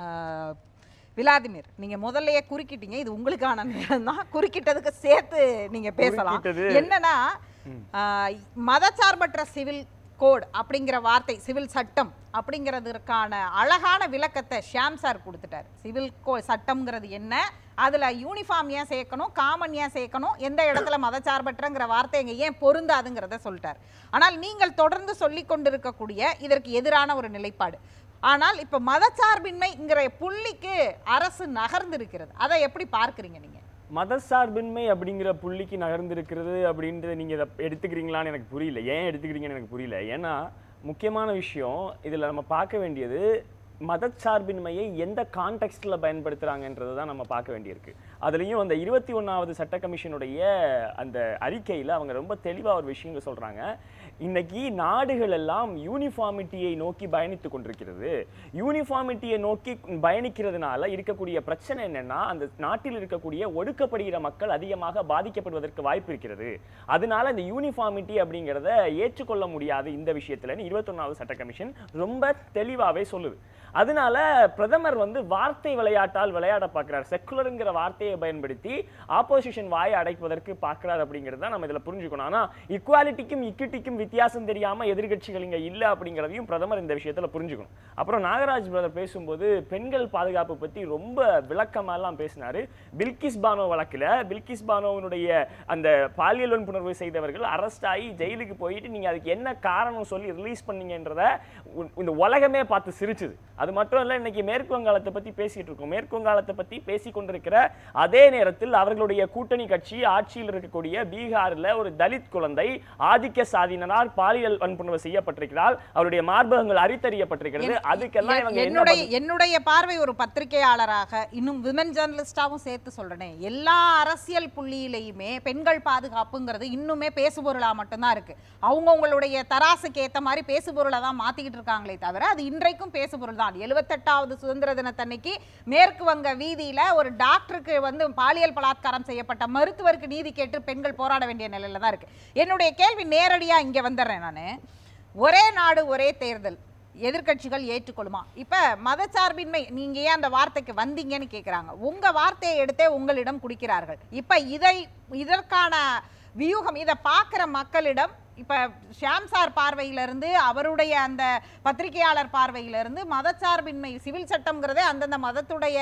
ஆஹ், Vladimir நீங்க முதல்லயே குறுக்கிட்டீங்க இது உங்களுக்கான நேரம் தான். குறுக்கிட்டதுக்கு சேர்த்து நீங்க பேசலாம். என்னன்னா மதச்சார்பற்ற சிவில் கோட் அப்படிங்கிற வார்த்தை சிவில் சட்டம் அப்படிங்கிறதுக்கான அழகான விளக்கத்தை ஷியாம் சார் கொடுத்துட்டார். சிவில் கோ சட்டம்ங்கிறது என்ன? அதுல யூனிஃபார்ம் ஏன் சேர்க்கணும்? காமன் ஏன் சேர்க்கணும்? எந்த இடத்துல மதச்சார்பற்றங்கிற வார்த்தை இங்க ஏன் பொருந்தாதுங்கிறத சொல்லிட்டார். ஆனால் நீங்கள் தொடர்ந்து சொல்லி கொண்டிருக்கக்கூடிய இதற்கு எதிரான ஒரு நிலைப்பாடு. ஆனால் இப்போ மதச்சார்பின்மைங்கிற புள்ளிக்கு அரசு நகர்ந்திருக்கிறது. அதை எப்படி பார்க்குறீங்க நீங்கள் மதசார்பின்மை அப்படிங்கிற புள்ளிக்கு நகர்ந்திருக்கிறது அப்படின்றத நீங்கள் இதை எடுத்துக்கிறீங்களான்னு எனக்கு புரியல. ஏன் எடுத்துக்கிறீங்கன்னு எனக்கு புரியல. ஏன்னா முக்கியமான விஷயம் இதில் நம்ம பார்க்க வேண்டியது மதச்சார்பின்மையை எந்த கான்டெக்ஸ்டில் பயன்படுத்துகிறாங்கன்றதை தான் நம்ம பார்க்க வேண்டியிருக்கு. அதுலேயும் அந்த இருபத்தி ஒன்றாவது சட்ட கமிஷனுடைய அந்த அறிக்கையில் அவங்க ரொம்ப தெளிவாக ஒரு விஷயங்கள் சொல்கிறாங்க இன்னைக்கு நாடுகள் எல்லாம் யூனிஃபார்மிட்டியை நோக்கி பயணித்து கொண்டிருக்கிறது. யூனிஃபார்மிட்டியை நோக்கி பயணிக்கிறதுனால இருக்கக்கூடிய பிரச்சனை என்னன்னா அந்த நாட்டில் இருக்கக்கூடிய ஒடுக்கப்படுகிற மக்கள் அதிகமாக பாதிக்கப்படுவதற்கு வாய்ப்பு இருக்கிறது. அதனால இந்த யூனிஃபார்மிட்டி அப்படிங்கிறத ஏற்றுக்கொள்ள முடியாது இந்த விஷயத்துலன்னு இருபத்தொன்னாவது சட்ட கமிஷன் ரொம்ப தெளிவாகவே சொல்லுது. அதனால பிரதமர் வந்து வார்த்தை விளையாட்டால் விளையாட பார்க்கிறார். செக்குலருங்கிற வார்த்தையை பயன்படுத்தி ஆப்போசிஷன் வாயை அடைப்பதற்கு பார்க்கிறார் அப்படிங்கிறது தான் நம்ம இதில் புரிஞ்சுக்கணும். ஆனால் இக்குவாலிட்டிக்கும் இக்விட்டிக்கும் வித்தியாசம் தெரியாமல் எதிர்கட்சிகள் இங்கே இல்லை அப்படிங்கிறதையும் பிரதமர் இந்த விஷயத்துல புரிஞ்சுக்கணும். அப்புறம் நாகராஜ் பிரதர் பேசும்போது பெண்கள் பாதுகாப்பு பற்றி ரொம்ப விளக்கமா எல்லாம் பேசினாரு. பில்கிஸ் பானோ வழக்கில் பில்கிஸ் பானோவினுடைய அந்த பாலியல் வன்புணர்வு செய்தவர்கள் அரெஸ்ட் ஆகி ஜெயிலுக்கு போயிட்டு நீங்கள் அதுக்கு என்ன காரணம் சொல்லி ரிலீஸ் பண்ணீங்கன்றத இந்த உலகமே பார்த்து சிரிச்சுது. அது மட்டும் இல்ல இன்னைக்கு மேற்கு வங்காளத்தை பத்தி பேசிட்டு இருக்கோம். மேற்கு வங்காளத்தை பத்தி பேசி கொண்டிருக்கிற அதே நேரத்தில் அவர்களுடைய கூட்டணி கட்சி ஆட்சியில் இருக்கக்கூடிய பீகார்ல ஒரு தலித் குழந்தை ஆதிக்க சாதியினரால் பாலியல் வன்புணர்வு செய்யப்பட்டிருக்கிறார் அவருடைய மார்பகங்கள் அரித்தறியப்பட்டிருக்கிறது. அதுக்கெல்லாம் இவங்க என்ன என்னுடைய என்னுடைய பார்வை ஒரு பத்திரிகையாளராக இன்னும் விமன் ஜேர்னலிஸ்டாவும் சேர்த்து சொல்றேனே. எல்லா அரசியல் புள்ளியிலையுமே பெண்கள் பாதுகாப்புங்கிறது இன்னுமே பேசுபொருளா மட்டும்தான் இருக்கு. அவங்கவுங்களுடைய தராசுக்கு ஏத்த மாதிரி பேசுபொருளை தான் மாத்திக்கிட்டு இருக்காங்களே தவிர அது இன்றைக்கும் பேசுபொருள் தான். எழுபத்தெட்டாவது சுதந்திர தினத்தன்னைக்கு மேற்கு வங்க வீதியில் ஒரு டாக்டருக்கு வந்து பாலியல் பலாத்காரம் செய்யப்பட்ட மருத்துவருக்கு நீதி கேட்டு பெண்கள் போராட வேண்டிய நிலையில தான் இருக்கு. என்னுடைய கேள்வி நேரடியாக இங்கே வந்துடுறேன் நான். ஒரே நாடு ஒரே தேர்தல். எதிர்க்கட்சிகள் ஏற்றுக்கொள்ளுமா? இப்போ மதச்சார்பின்மை நீங்கள் ஏன் அந்த வார்த்தைக்கு வந்தீங்கன்னு கேட்குறாங்க உங்கள் வார்த்தையை எடுத்தே உங்களிடம் குடிக்கிறார்கள். இப்போ இதை இதற்கான வியூகம் இதை பார்க்குற மக்களிடம் இப்போ ஷியாம் சார் பார்வையிலிருந்து அவருடைய அந்த பத்திரிகையாளர் பார்வையிலிருந்து மதச்சார்பின்மை சிவில் சட்டம்ங்கிறதே அந்தந்த மதத்துடைய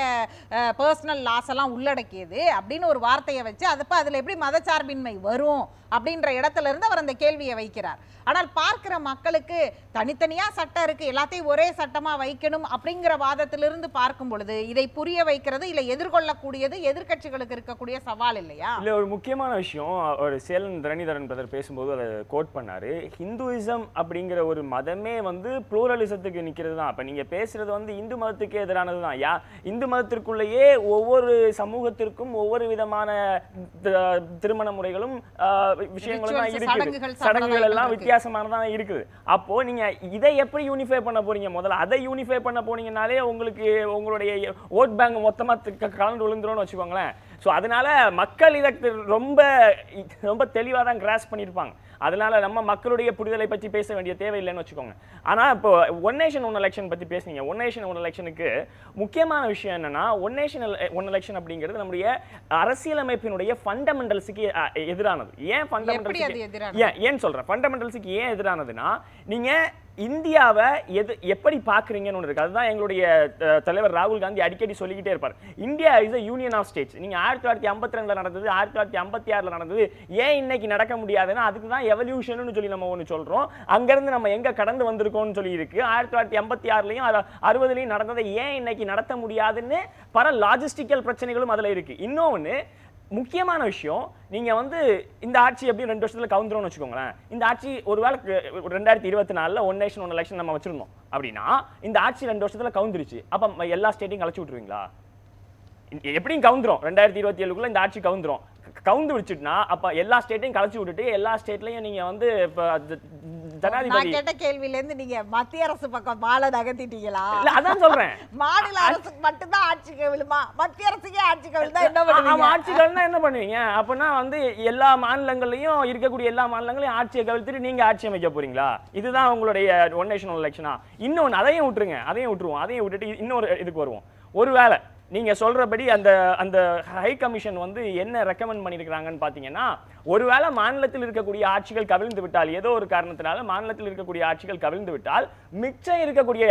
பர்சனல் லாஸ் எல்லாம் உள்ளடக்கியது அப்படின்னு ஒரு வார்த்தையை வச்சு அதுப்போ அதில் எப்படி மதச்சார்பின்மை வரும் அப்படின்ற இடத்துல இருந்து அவர் அந்த கேள்வியை வைக்கிறார். ஆனால் பார்க்கிற மக்களுக்கு தனித்தனியாக சட்டம் இருக்குது எல்லாத்தையும் ஒரே சட்டமாக வைக்கணும் அப்படிங்கிற வாதத்திலிருந்து பார்க்கும் பொழுது இதை புரிய வைக்கிறது இல்லை எதிர்கொள்ளக்கூடியது எதிர்க்கட்சிகளுக்கு இருக்கக்கூடிய சவால் இல்லையா? இல்லை ஒரு முக்கியமான விஷயம் ஒரு சேலன் தரணிதரன் பிரதர் பேசும்போது அதை கோட் பண்ணாரு. ஹிந்துயிசம் அப்படிங்கிற ஒரு மதமே வந்து ப்ளூரலிசத்துக்கு நிக்கிறது தான். அப்ப நீங்க பேசுறது வந்து இந்து மதத்துக்கு எதிரானது தான். யா இந்து மதத்திற்குள்ளேயே ஒவ்வொரு சமூகத்திற்கும் ஒவ்வொரு விதமான திருமண முறைகளும் விஷயங்களும் தான் இருக்குது. சடங்குகள், எல்லாம் சம்பிரதாயங்கள் வித்தியாசமானதா இருக்குது. அப்போ நீங்க இதை எப்படி யூனிஃபை பண்ண போறீங்க? முதல்ல அதை யூனிஃபை பண்ண போனீங்கனாலே உங்களுக்கு உங்களுடைய ஓட் பேங்க் மொத்தமா க- கலந்து விழுந்துரும்னு வச்சுக்கோங்களேன். ஸோ அதனால மக்கள் இதை ரொம்ப ரொம்ப தெளிவாக தான் கிராஸ் பண்ணியிருப்பாங்க. அதனால நம்ம மக்களுடைய புரிதலை பற்றி பேச வேண்டிய தேவையில்லைன்னு வச்சுக்கோங்க. ஆனா இப்போ ஒன் நேஷன் ஒன் எலெக்ஷன் பத்தி பேசுனீங்க. ஒன் நேஷன் ஒன் எலெக்ஷனுக்கு முக்கியமான விஷயம் என்னன்னா ஒன் நேஷன் ஒன் எலெக்ஷன் அப்படிங்கிறது நம்முடைய அரசியலமைப்பினுடைய ஃபண்டமெண்டல்ஸுக்கு எதிரானது. ஏன் ஃபண்டமெண்டல்ஸுக்கு எதிரானது? ஏன் ஏன் சொல்றேன்? ஃபண்டமெண்டல்ஸுக்கு ஏன் எதிரானதுன்னா நீங்க இந்தியாவை எது எப்படி பார்க்குறீங்கன்னு ஒன்று இருக்கு. அதுதான் எங்களுடைய தலைவர் ராகுல் காந்தி அடிக்கடி சொல்லிக்கிட்டே இருப்பார். India is a union of states நீங்கள் ஆயிரத்தி தொள்ளாயிரத்தி ஐம்பத்தி ரெண்டில் நடந்தது ஆயிரத்தி தொள்ளாயிரத்தி ஐம்பத்தி ஆறில் நடந்தது ஏன் இன்னைக்கு நடக்க முடியாதுன்னா அதுக்கு தான் எவல்யூஷன் சொல்லி நம்ம ஒன்று சொல்கிறோம் அங்கேருந்து நம்ம எங்கே கடந்து வந்திருக்கோம்னு சொல்லி இருக்கு. ஆயிரத்தி தொள்ளாயிரத்தி ஐம்பத்தி ஆறுலையும் அறுபதுலையும் நடந்ததை ஏன் இன்னைக்கு நடத்த முடியாதுன்னு பல லாஜிஸ்டிக்கல் பிரச்சனைகளும் அதில் இருக்கு. இன்னொன்று முக்கியமான விஷயம் நீங்கள் வந்து இந்த ஆட்சி எப்படியும் ரெண்டு வருஷத்தில் கவுந்துரும்னு வச்சுக்கோங்களேன். இந்த ஆட்சி ஒருவேளை கு- ரெண்டாயிரத்தி இருபத்தி நாலில் ஒன் நேஷன் ஒன் எலெக்ஷன் நம்ம வச்சிருந்தோம். அப்படின்னா இந்த ஆட்சி ரெண்டு வருஷத்தில் கவுந்துருச்சு. அப்போ ம- எல்லா ஸ்டேட்டையும் கலைச்சு விட்ருவீங்களா எப்படியும் கவுந்துரும். ரெண்டாயிரத்தி இருபத்தி ஏழுக்குள்ளே இந்த ஆட்சி கவுந்துரும். கவுந்து விடுச்சுட்டுனா அப்போ எல்லா ஸ்டேட்டையும் கலைச்சு விட்டுட்டு எல்லா ஸ்டேட்லையும் நீங்கள் வந்து இப்போ ஜனாதிபதி. கேட்ட கேள்வியில இருந்து நீங்க மத்திய அரசு பக்கம் மாலை நகர்த்திட்டீங்களா? இல்ல அதான் சொல்றேன். மாநில அரசு மட்டும்தான் ஆட்சி கவிழுமா? மத்திய அரசுக்கே ஆட்சி கவிழ்ந்தா என்ன பண்ணுவீங்க? ஆட்சிகள்னா என்ன பண்ணுவீங்க? அப்பனா வந்து எல்லா மாநிலங்கள்லயும் இருக்கக்கூடிய எல்லா மாநிலங்களையும் ஆட்சியை கவிழ்த்துட்டு நீங்க ஆட்சி அமைக்க போறீங்களா? இதுதான் உங்களுடைய ஒன் நேஷனல் எலெக்ஷனா இன்னொன்னு அதையும் விட்டுருங்க. அதையும் விட்டுருவோம். அதையும் விட்டுட்டு இன்னொரு இதுக்கு வருவோம். ஒருவேளை நீங்க சொல்றபடி அந்த அந்த ஹை கமிஷன் வந்து என்ன ரெக்கமெண்ட் பண்ணியிருக்கிறாங்கன்னு பாத்தீங்கன்னா ஒருவேளை மாநிலத்தில் இருக்கக்கூடிய ஆட்சிகள் கவிழ்ந்து விட்டால் ஏதோ ஒரு காரணத்தினால மாநிலத்தில் இருக்கக்கூடிய ஆட்சிகள் கவிழ்ந்து விட்டால் மிச்சம் இருக்கக்கூடிய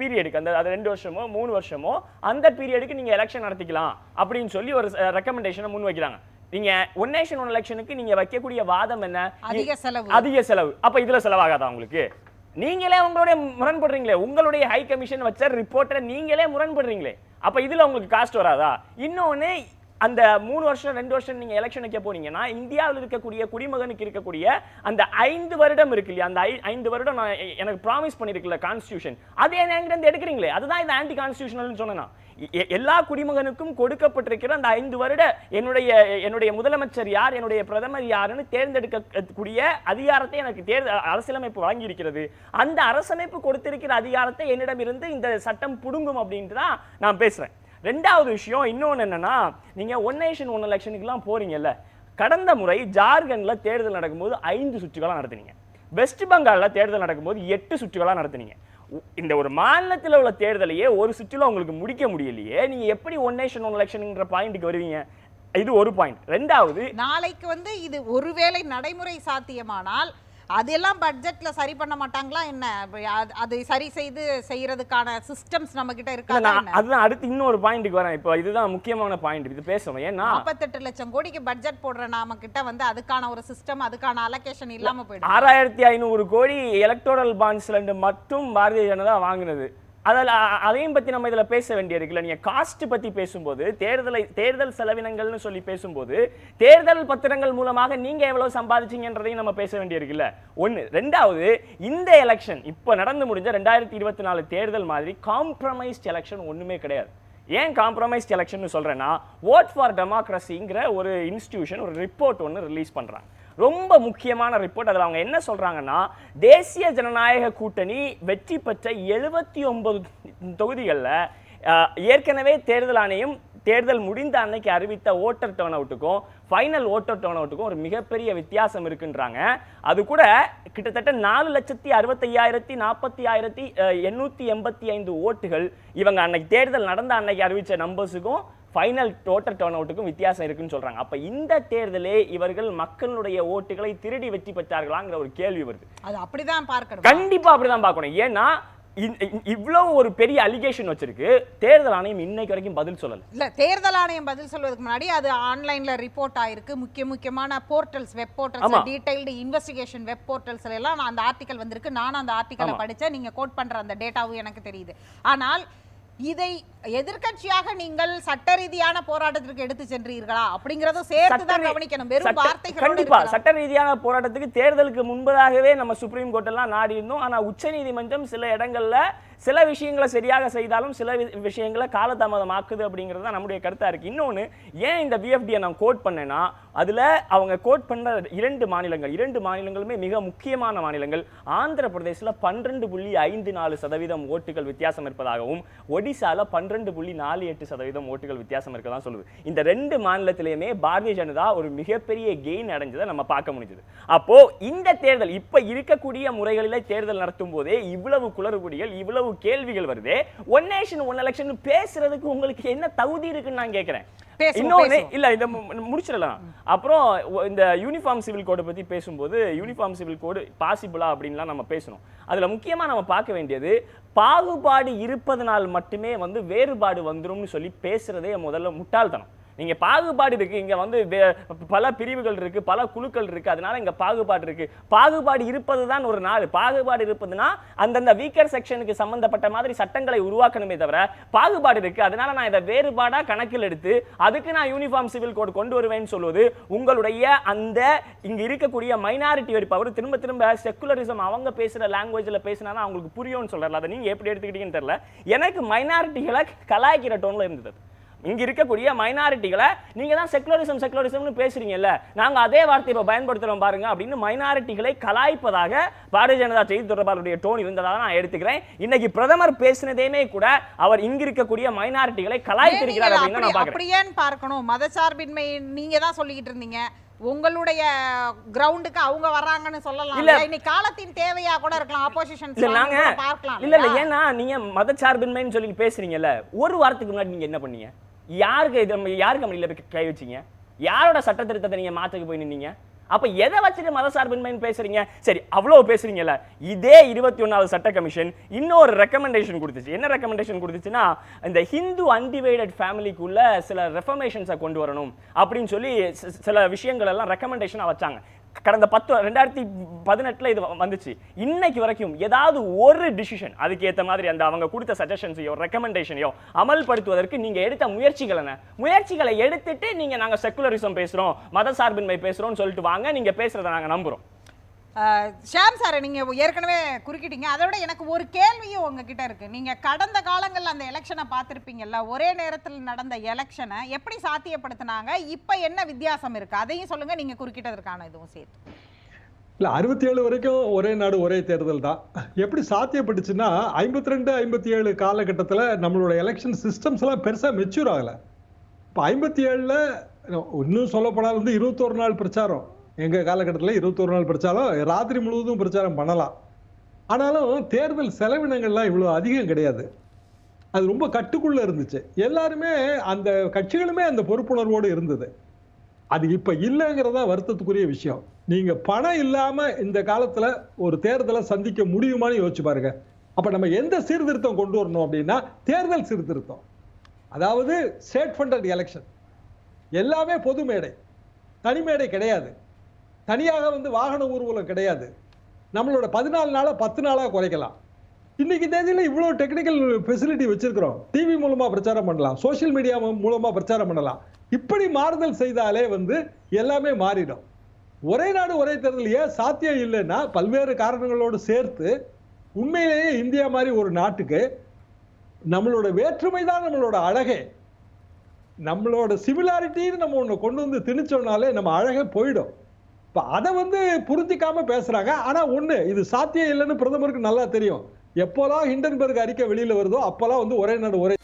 பீரியடுக்கு அந்த அது ரெண்டு வருஷமோ மூணு வருஷமோ அந்த பீரியடுக்கு நீங்க எலெக்ஷன் நடத்திக்கலாம் அப்படின்னு சொல்லி ஒரு ரெக்கமெண்டேஷனை முன் வைக்கிறாங்க. நீங்க ஒன் நேஷன் ஒன் எலெக்ஷனுக்கு நீங்க வைக்கக்கூடிய வாதம் என்ன? அதிக செலவு. அதிக செலவு. அப்ப இதுல செலவாகாதா உங்களுக்கு? நீங்களே உங்களுடைய முரண்படுறீங்களே. உங்களுடைய ஹை கமிஷன் வச்ச ரிப்போர்ட்டை நீங்களே முரண்படுறீங்களே. அப்போ இதில் உங்களுக்கு காஸ்ட் வராதா? இன்னொன்னு அந்த மூணு வருஷம் ரெண்டு வருஷம் நீங்க எலெக்ஷன் வைக்க போனீங்கன்னா இந்தியாவில் இருக்கக்கூடிய குடிமகனுக்கு இருக்கக்கூடிய அந்த ஐந்து வருடம் இருக்கு இல்லையா? அந்த ஐ- ஐந்து வருடம் நான் எனக்கு ப்ராமிஸ் பண்ணிருக்கல கான்ஸ்டியூஷன் அதே என்கிட்ட இருந்து எடுக்கிறீங்களே? அதுதான் இந்த ஆன்டி கான்ஸ்டியூஷனல்னு சொன்னா எல்லா குடிமகனுக்கும் கொடுக்கப்பட்டிருக்கிற அந்த ஐந்து வருட என்னுடைய என்னுடைய முதலமைச்சர் யார் என்னுடைய பிரதமர் யாருன்னு தேர்ந்தெடுக்கக்கூடிய அதிகாரத்தை எனக்கு தேர் அரசியலமைப்பு வழங்கியிருக்கிறது. அந்த அரசமைப்பு கொடுத்திருக்கிற அதிகாரத்தை என்னிடம் இருந்து இந்த சட்டம் புடுங்கும் அப்படின்ட்டு தான் நான் பேசுகிறேன் ரெண்டாவது விஷயம் இன்னொன்று என்னன்னா நீங்கள் ஒன் நேஷன் ஒன் எலெக்ஷனுக்குலாம் போகிறீங்கல்ல கடந்த முறை ஜார்க்கண்டில் தேர்தல் நடக்கும்போது ஐந்து சுற்றுகளாக நடத்துனீங்க. வெஸ்ட் பெங்காலில் தேர்தல் நடக்கும்போது எட்டு சுற்றுகளாக நடத்துனீங்க. இந்த ஒரு மாநிலத்தில் உள்ள தேர்தலையே ஒரு சுற்றுல உங்களுக்கு முடிக்க முடியலையே நீங்க எப்படி ஒன் நேஷன் ஒன் எலெக்ஷன்ங்கிற பாயிண்ட்டுக்கு வருவீங்க? இது ஒரு பாயிண்ட் ரெண்டாவது நாளைக்கு வந்து இது ஒருவேளை நடைமுறை சாத்தியமானால் அதெல்லாம் பட்ஜெட்ல சரி பண்ண மாட்டாங்களா என்ன? அது- சரி செய்து செய்யறதுக்கான சிஸ்டம்ஸ் நம்ம கிட்ட என்ன? அதுதான் அடுத்து இன்னொரு பாயிண்ட்டுக்கு வரேன். இப்போ இதுதான் முக்கியமான பாயிண்ட் இது பேசணும். ஏன்னா நாற்பத்தெட்டு லட்சம் கோடிக்கு பட்ஜெட் போடுற நாம கிட்ட வந்து அதுக்கான ஒரு சிஸ்டம் அதுக்கான அலோகேஷன் இல்லாம போயிடும் ஆறாயிரத்தி ஐநூறு கோடி எலக்டோரல் பாண்ட்ஸ்ல மட்டும் பாரதிய ஜனதா வாங்கினது. அதில் அதையும் பற்றி நம்ம இதில் பேச வேண்டியிருக்குல்ல நீங்கள் காஸ்ட் பற்றி பேசும்போது தேர்தலை தேர்தல் செலவினங்கள்னு சொல்லி பேசும்போது தேர்தல் பத்திரங்கள் மூலமாக நீங்கள் எவ்வளோ சம்பாதிச்சீங்கன்றதையும் நம்ம பேச வேண்டியிருக்குல்ல ஒன்று ரெண்டாவது இந்த எலெக்ஷன் இப்போ நடந்து முடிஞ்ச ரெண்டாயிரத்தி இருபத்தி நாலு தேர்தல் மாதிரி காம்ப்ரமைஸ்ட் எலெக்ஷன் ஒன்றுமே கிடையாது. ஏன் காம்ப்ரமைஸ்ட் எலெக்ஷன் சொல்கிறேன்னா ஓட் ஃபார் டெமோக்ரஸிங்கிற ஒரு இன்ஸ்டியூஷன் ஒரு ரிப்போர்ட் ஒன்று ரிலீஸ் பண்ணுறாங்க ரொம்ப முக்கியமான ரிப்போர்ட் அதில் அவங்க என்ன சொல்கிறாங்கன்னா தேசிய ஜனநாயக கூட்டணி வெற்றி பெற்ற எழுபத்தி ஒன்பது தொகுதிகளில் ஏற்கனவே தேர்தல் ஆணையம் தேர்தல் முடிந்த அன்னைக்கு அறிவித்த ஓட்டர் டேர்ன் அவுட்டுக்கும் ஃபைனல் ஓட்டர் டேர்ன் அவுட்டுக்கும் ஒரு மிகப்பெரிய வித்தியாசம் இருக்குன்றாங்க. அது கூட கிட்டத்தட்ட நாலு லட்சத்தி அறுபத்தையாயிரத்தி நாற்பத்தி ஆயிரத்தி எண்ணூற்றி எண்பத்தி ஐந்து ஓட்டுகள் இவங்க அன்னைக்கு தேர்தல் நடந்த அன்னைக்கு அறிவித்த நம்பர்ஸுக்கும் ஃபைனல் டோட்டல் டர்ன் அவுட்டுக்கும் வித்தியாசம் இருக்குன்னு சொல்றாங்க. அப்ப இந்த தேர்தலே இவர்கள் மக்களுடைய ஓட்டுகளை திருடி வெற்றி பெற்றார்களாங்கிற ஒரு கேள்வி வருது. அது அப்படிதான் பார்க்கணும்? கண்டிப்பா அப்படிதான் பார்க்கணும். ஏன்னா இ- இ- இவ்வளவு ஒரு பெரிய அலிகேஷன் வச்சிருக்கு. தேர்தல் ஆணையம் இன்னைக்கு வரைக்கும் பதில் சொல்லல. இல்ல தேர்தல் ஆணையம் பதில் சொல்வதற்கு முன்னாடி அது ஆன்லைன்ல ரிப்போர்ட் ஆயிருக்கு. முக்கிய முக்கியமான portals web portals. Detailed investigation web போர்ட்டல்ஸ்ல எல்லாம் அந்த ஆர்டிகல் வந்திருக்கு. நானும் அந்த ஆர்டிகலை ஆமா. படிச்சேன். நீங்க கோட் பண்ற அந்த டேட்டாவும் எனக்கு தெரியுது. ஆனால் இதை எதிர்க்கட்சியாக நீங்கள் சட்ட ரீதியான போராட்டத்திற்கு எடுத்து சென்றீர்களா? அப்படிங்கறதும் சேர்த்து தான் கவனிக்கணும். வெறும் வார்த்தைகளோட கண்டிப்பா. சட்ட ரீதியான போராட்டத்துக்கு தேர்தலுக்கு முன்பதாகவே நம்ம சுப்ரீம் கோர்ட் எல்லாம் நாடி இருந்தோம் ஆனா உச்சநீதிமன்றம் சில இடங்கள்ல சில விஷயங்களை சரியாக செய்தாலும் சில விஷயங்களை காலதாமதம் ஆக்குது அப்படிங்கிறது தான் நம்முடைய கருத்தா இருக்கு. இன்னொன்னு ஏன் இந்த பிஎஃப்டியை நான் கோட் பண்ணேன்னா அதில் அவங்க கோட் பண்ண இரண்டு மாநிலங்கள் இரண்டு மாநிலங்களுமே மிக முக்கியமான மாநிலங்கள். ஆந்திர பிரதேசில் பன்னிரெண்டு புள்ளி ஐந்து நாலு சதவீதம் ஓட்டுகள் வித்தியாசம் இருப்பதாகவும் ஒடிசால பன்னிரெண்டு புள்ளி நாலு எட்டு சதவீதம் ஓட்டுகள் வித்தியாசம் இருக்கதா சொல்லுது. இந்த ரெண்டு மாநிலத்திலையுமே பாரதிய ஜனதா ஒரு மிகப்பெரிய கெயின் அடைஞ்சதை நம்ம பார்க்க முடிஞ்சது. அப்போ இந்த தேர்தல் இப்போ இருக்கக்கூடிய முறைகளிலே தேர்தல் நடத்தும் போதே இவ்வளவு குளறுபடிகள் இவ்வளவு கேள்விகள் வருதே. ஒன் நேஷன் ஒன் எலெக்ஷன் பேசுறதுக்கு உங்களுக்கு என்ன தகுதி இருக்குன்னு நான் கேட்குறேன் இன்னொன்னு. இல்ல இதை முடிச்சிடலாம். அப்புறம் இந்த யூனிஃபார்ம் சிவில் கோடை பத்தி பேசும்போது யூனிஃபார்ம் சிவில் கோடு பாசிபிளா அப்படின்லாம் நம்ம பேசணும். அதுல முக்கியமா நம்ம பார்க்க வேண்டியது பாகுபாடு இருப்பதனால் மட்டுமே வந்து வேறுபாடு வந்துரும்னு சொல்லி பேசுறதே முதல்ல முட்டாள்தனம். நீங்கள் பாகுபாடு இருக்குது இங்கே வந்து வே- பல பிரிவுகள் இருக்குது பல குழுக்கள் இருக்குது அதனால இங்கே பாகுபாடு இருக்கு. பாகுபாடு இருப்பது தான் ஒரு நாள். பாகுபாடு இருப்பதுன்னா அந்தந்த வீக்கர் செக்ஷனுக்கு சம்மந்தப்பட்ட மாதிரி சட்டங்களை உருவாக்கணுமே தவிர பாகுபாடு இருக்குது அதனால நான் இதை வேறுபாடாக கணக்கில் எடுத்து அதுக்கு நான் யூனிஃபார்ம் சிவில் கோட் கொண்டு வருவேன்னு சொல்வது உங்களுடைய அந்த இங்கே இருக்கக்கூடிய மைனாரிட்டி வெறுப்பு அவர் திரும்ப திரும்ப செக்குலரிசம் அவங்க பேசுகிற லாங்குவேஜில் பேசினா அவங்களுக்கு புரியும்னு சொல்கிறல அதை நீங்கள் எப்படி எடுத்துக்கிட்டீங்கன்னு தெரில எனக்கு மைனாரிட்டிகளை கலாய்க்கிற டோனில் இருந்தது இங்க இருக்கக்கூடிய மைனாரிட்டிகளை நீங்க தான் செக்குலரிசம் செக்குலரிசம்னு பேசுறீங்கல்ல. நாங்க அதே வார்த்தையை இப்ப பயன்படுத்துறோம் பாருங்க அப்படின்னு மைனாரிட்டிகளை கலாய்ப்பதாக பாரதிய ஜனதா செய்தி தொடர்பாளருடைய டோன் இருந்ததாக நான் எடுத்துக்கிறேன். இன்னைக்கு பிரதமர் பேசினதேமே கூட அவர் இங்க இருக்கக்கூடிய மைனாரிட்டிகளை கலாய்த்திருக்கிறார் அப்படின்னு நான் ஏன் பார்க்கணும். மதசார்பின்மை நீங்க தான் சொல்லிக்கிட்டு இருந்தீங்க. உங்களுடைய கிரவுண்டுக்கு அவங்க வர்றாங்கன்னு சொல்லலாம். இல்ல. இல்ல இன்னைக்கு காலத்தின் தேவையா கூட இருக்கலாம். ஆப்போசிஷன் இல்ல நாங்க பார்க்கலாம் இல்ல இல்ல ஏன்னா நீங்க மதச்சார்பின்மைன்னு சொல்லி பேசுறீங்கல்ல. ஒரு வாரத்துக்கு முன்னாடி நீங்க என்ன பண்ணீங்க? யாருக்கு இது நம்ம யாரு கம்பெனியில் போய் கை வச்சீங்க? யாரோட சட்ட திருத்தத்தை நீங்க மாற்றுக்கு போய் நின்னீங்க? அப்போ எதை வச்சுட்டு மதசார்பின்மைன்னு பேசுறீங்க? சரி அவ்வளவு பேசுறீங்கல்ல. இதே இருபத்தி ஒன்றாவது சட்ட கமிஷன் இன்னொரு ரெக்கமெண்டேஷன் கொடுத்துச்சு. என்ன ரெக்கமெண்டேஷன் கொடுத்துச்சுன்னா இந்த ஹிந்து அன்டிவைடட் ஃபேமிலிக்குள்ள சில ரெஃபர்மேஷன்ஸை கொண்டு வரணும் அப்படின்னு சொல்லி சில விஷயங்கள் எல்லாம் ரெக்கமெண்டேஷனாக வச்சாங்க. கடந்த பத்து ரெண்டாயிரத்தி பதினெட்டில் இது வந்துச்சு. இன்னைக்கு வரைக்கும் ஏதாவது ஒரு டிசிஷன் அதுக்கு ஏற்ற மாதிரி அந்த அவங்க கொடுத்த சஜஷன்ஸையோ ரெக்கமெண்டேஷனையோ அமல்படுத்துவதற்கு நீங்கள் எடுத்த முயற்சிகள் என்ன? முயற்சிகளை எடுத்துட்டு நீங்கள் நாங்கள் செக்குலரிசம் பேசுகிறோம் மத சார்பின்மை பேசுகிறோம்னு சொல்லிட்டு வாங்க நீங்கள் பேசுகிறத நாங்கள் நம்புகிறோம் ஷாம் ஷியாம் சார் நீங்கள் ஏற்கனவே குறுக்கிட்டீங்க. அதை விட எனக்கு ஒரு கேள்வியும் உங்ககிட்ட இருக்குது நீங்கள் கடந்த காலங்களில் அந்த எலெக்ஷனை பார்த்துருப்பீங்கல்ல ஒரே நேரத்தில் நடந்த எலெக்ஷனை எப்படி சாத்தியப்படுத்தினாங்க? இப்போ என்ன வித்தியாசம் இருக்குது அதையும் சொல்லுங்கள் நீங்கள் குறுக்கிட்டதற்கான இதுவும் சேர்த்து. இல்லை அறுபத்தி ஏழு வரைக்கும் ஒரே நாடு ஒரே தேர்தல் தான். எப்படி சாத்தியப்பட்டுச்சுன்னா ஐம்பத்தி ரெண்டு ஐம்பத்தி ஏழு காலகட்டத்தில் நம்மளோட எலெக்ஷன் சிஸ்டம்ஸ் எல்லாம் பெருசாக மெச்சூர் ஆகலை. இப்போ ஐம்பத்தி ஏழில் இன்னும் சொல்லப்போனால் வந்து இருபத்தோரு நாள் பிரச்சாரம். எங்க காலகட்டத்தில் இருபத்தோரு நாள் பிரச்சாரம் ராத்திரி முழுவதும் பிரச்சாரம் பண்ணலாம். ஆனாலும் தேர்தல் செலவினங்கள்லாம் இவ்வளோ அதிகம் கிடையாது. அது ரொம்ப கட்டுக்குள்ள இருந்துச்சு. எல்லாருமே அந்த கட்சிகளுமே அந்த பொறுப்புணர்வோடு இருந்தது. அது இப்ப இல்லைங்கிறதா வருத்தத்துக்குரிய விஷயம். நீங்க பணம் இல்லாம இந்த காலத்துல ஒரு தேர்தலை சந்திக்க முடியுமான்னு யோசிச்சு பாருங்க. அப்ப நம்ம எந்த சீர்திருத்தம் கொண்டு வரணும் அப்படின்னா தேர்தல் சீர்திருத்தம். அதாவது ஸ்டேட் ஃபண்டட் எலெக்ஷன் எல்லாமே பொது மேடை தனி மேடை கிடையாது. தனியாக வந்து வாகன ஊர்வலம் கிடையாது. நம்மளோட பதினாலு நாளாக பத்து நாளாக குறைக்கலாம். இன்னைக்கு தேதியில் இவ்வளோ டெக்னிக்கல் ஃபெசிலிட்டி வச்சிருக்கிறோம். டிவி மூலமாக பிரச்சாரம் பண்ணலாம். சோஷியல் மீடியா மூலமாக பிரச்சாரம் பண்ணலாம். இப்படி மாறுதல் செய்தாலே வந்து எல்லாமே மாறிடும். ஒரே நாடு ஒரே தேர்தல் ஏன் சாத்தியம் இல்லைன்னா பல்வேறு காரணங்களோடு சேர்த்து உண்மையிலேயே இந்தியா மாதிரி ஒரு நாட்டுக்கு நம்மளோட வேற்றுமை தான் நம்மளோட அழகே. நம்மளோட சிமிலாரிட்டின்னு நம்ம ஒன்று கொண்டு வந்து திணிச்சோம்னாலே நம்ம அழகே போயிடும். இப்போ அதை வந்து புரிஞ்சிக்காம பேசுறாங்க. ஆனா ஒண்ணு இது சாத்தியம் இல்லைன்னு பிரதமருக்கு நல்லா தெரியும். எப்போலாம் ஹிண்டன்பர்க் அறிக்கை வெளியில வருதோ அப்போலாம் வந்து ஒரே நாடு ஒரே